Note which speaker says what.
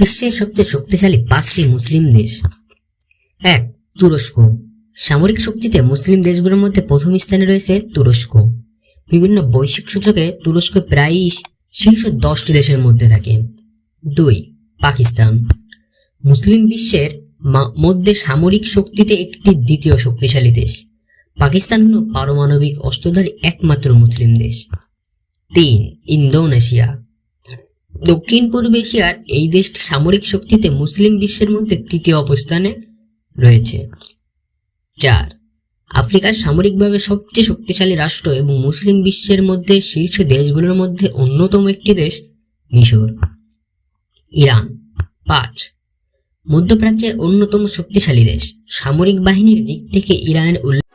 Speaker 1: বিশ্বের সবচেয়ে শক্তিশালী পাঁচটি মুসলিম দেশ। এক, তুরস্ক। সামরিক শক্তিতে মুসলিম দেশগুলোর মধ্যে প্রথম স্থানে রয়েছে তুরস্ক। বিভিন্ন বৈশ্বিক সূচকে তুরস্ক প্রায়ই শীর্ষ দশটি দেশের মধ্যে থাকে। দুই, পাকিস্তান। মুসলিম বিশ্বের মধ্যে সামরিক শক্তিতে একটি দ্বিতীয় শক্তিশালী দেশ। পাকিস্তান হল পারমাণবিক অস্ত্রধারী একমাত্র মুসলিম দেশ। তিন, ইন্দোনেশিয়া। দক্ষিণ পূর্ব এশিয়ার এই দেশটি সামরিক শক্তিতে মুসলিম বিশ্বের মধ্যে তৃতীয় অবস্থানে রয়েছে। চার, আফ্রিকার সামরিকভাবে সবচেয়ে শক্তিশালী রাষ্ট্র এবং মুসলিম বিশ্বের মধ্যে শীর্ষ দেশগুলোর মধ্যে অন্যতম একটি দেশ মিশর। ইরান। পাঁচ, মধ্যপ্রাচ্যের অন্যতম শক্তিশালী দেশ। সামরিক বাহিনীর দিক থেকে ইরানের উল্লেখ